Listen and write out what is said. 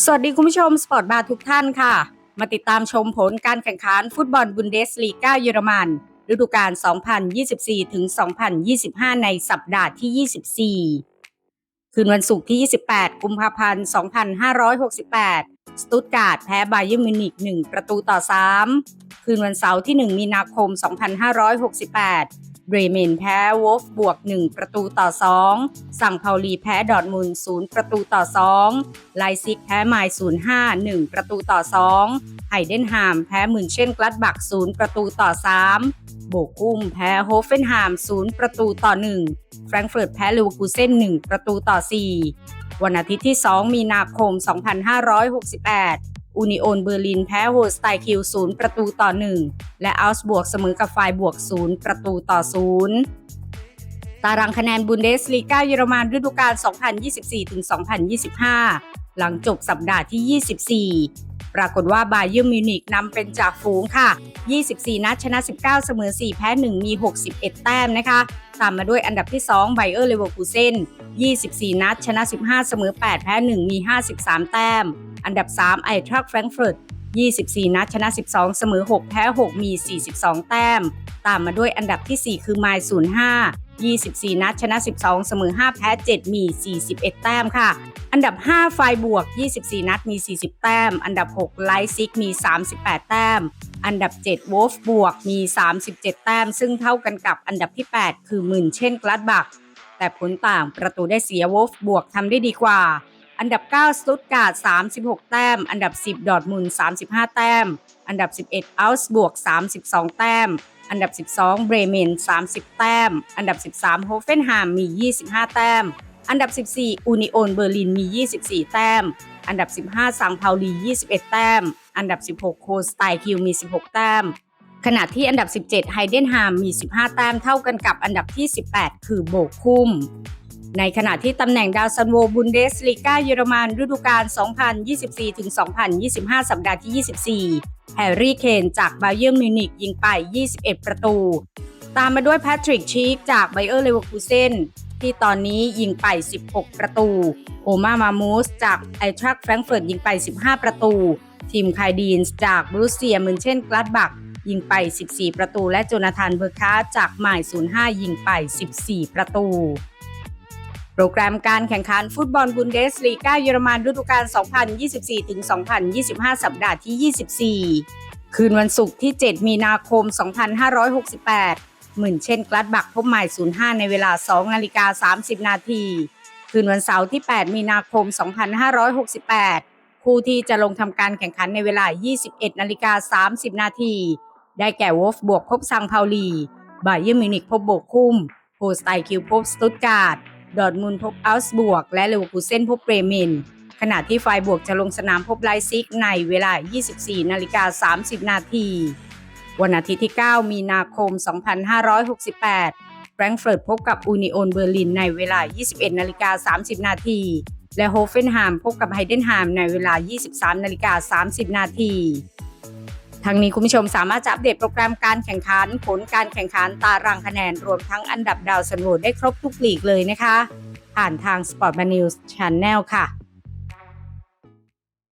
สวัสดีคุณผู้ชมสปอร์ตบาร์ทุกท่านค่ะ มาติดตามชมผลการแข่งขันฟุตบอลบุนเดสลีกาเยอรมัน ฤดูกาล 2024 ถึง 2025 ในสัปดาห์ที่ 24 คืนวันศุกร์ที่ 28 กุมภาพันธ์ 2568 สตุตการ์ดแพ้ไบเยอร์มิวนิก 1 ประตูต่อ 3 คืนวันเสาร์ที่ 1 มีนาคม 2568 เบรเมนแพ้วอฟบวก 1 ประตูต่อ 2 สั่งเผาลีแพ้ดอร์ทมุนด์0ประตูต่อ 2 ไลซิกแพ้ไมล์05 1 ประตูต่อ 2 ไฮเดนฮามแพ้มืนเช่นกลัดบัก 0 ประตูต่อ 3 โบกุ้มแพ้โฮเฟนฮาม0ประตูต่อ 1 แฟรงก์เฟิร์ตแพ้ลิเวอร์พูลเซน1ประตูต่อ 4 วันอาทิตย์ที่ 2 มีนาคม 2568 อูนิโอนเบอร์ลินแพ้โฮสไตคิว0ประตูต่อ1และอัลส์บวกเสมอกับไฟบวก0ประตูต่อ0ตารางคะแนนบุนเดสลีกาเยอรมันฤดูกาล 2024-2025 หลังจบสัปดาห์ที่ 24 ปรากฏว่าบาเยอร์มิวนิกนำเป็นจากฝูงค่ะ 24 นัดชนะ 19 เสมอ 4 แพ้ 1 มี 61 แต้มนะคะ ตามมาด้วยอันดับที่ 2 ไบเออร์เลเวอร์คูเซน24 นัดชนะ 15 เสมอ 8 แพ้ 1 มี 53 แต้ม อันดับ 3 ไอทรัคแฟรงก์เฟิร์ต24 นัดชนะ 12 เสมอ 6 แพ้ 6 มี 42 แต้ม ตามมาด้วยอันดับที่ 4 คือไมล์05 24 นัดชนะ 12 เสมอ 5 แพ้ 7 มี 41 แต้มค่ะ อันดับ 5 ไฟบวก 24 นัดมี 40 แต้ม อันดับ 6 ไลซิกมี 38 แต้ม อันดับ 7 วอฟบวกมี 37 แต้ม ซึ่งเท่ากันกับอันดับที่ 8 คือมึนเช่นกลัดบัก แต่ผลต่างประตูได้เสียวอฟบวกทำได้ดีกว่า อันดับ 9 สตุตการ์ด 36 แต้ม อันดับ 10 ดอร์ทมุน35 แต้ม อันดับ 11 อัลส์บวก 32 แต้ม อันดับ 12 เบรเมน 30 แต้ม อันดับ 13 โฮเฟนฮามมี 25 แต้ม อันดับ 14 อูนิโอนเบอร์ลินมี 24 แต้ม อันดับ 15 ซังเปาลี 21 แต้ม อันดับ 16 โคสไตคิวมี 16 แต้ม ขณะที่อันดับ 17 ไฮเดนฮามมี 15 แต้ม เท่ากันกับอันดับที่ 18 คือโบคุม ในขณะที่ตำแหน่งดาวซันโวบุนเดสลีกาเยอรมันฤดูกาล 2024-2025 สัปดาห์ที่ 24 แฮร์รี่เคนจากบาเยิร์นมิวนิกยิงไป 21 ประตู ตามมาด้วยแพทริกชีกจากไบเออร์เลเวอร์คูเซนที่ตอนนี้ยิงไป 16 ประตู โอมามามูสจากไอทรัคแฟรงเฟิร์ตยิงไป 15 ประตู ทีมไคดีนจากบรูเซียมืนเช่นกลัดบักยิงไป 14 ประตู และโจนาธานเบอร์คาจากหมาย 05 ยิงไป 14 ประตู โปรแกรมการแข่งขันฟุตบอลบุนเดสลีกาเยอรมันฤดูกาล 2024-2025 สัปดาห์ที่ 24 คืนวันศุกร์ที่ 7 มีนาคม 2568 หมื่นเช่นกลัดบักพบหมาย 05 ในเวลา 2 นาฬิกา 30 นาที คืนวันเสาร์ที่ 8 มีนาคม 2568 คู่ที่จะลงทำการแข่งขันในเวลา 21 นาฬิกา 30 นาที ได้แก่วอฟบวกพบซังเปาลี บาเยอร์มิวนิกพบโบกคุมโฮสไตคิวพบสตุตการ์ด ดอร์มุนพบอัลส์บวก และเลวคูเซนพบเบรเมนขณะที่ไฟบวกจะลงสนามพบไลซิกในเวลา 24 นาฬิกา 30 นาที วันอาทิตย์ที่ 9 มีนาคม 2568 แฟรงก์เฟิร์ตพบกับอูนิโอนเบอร์ลินในเวลา 21 นาฬิกา 30 นาที และโฮเฟนฮมพบกับไฮเดนฮมในเวลา 23 นาฬิกา 30 นาที ทั้งนี้คุณผู้ชมสามารถจะอัปเดตโปรแกรมการแข่งขัน ผลการแข่งขันตารางคะแนน รวมทั้งอันดับดาวสันโวได้ครบทุกลีกเลยนะคะ ผ่านทาง Sport News Channel ค่ะ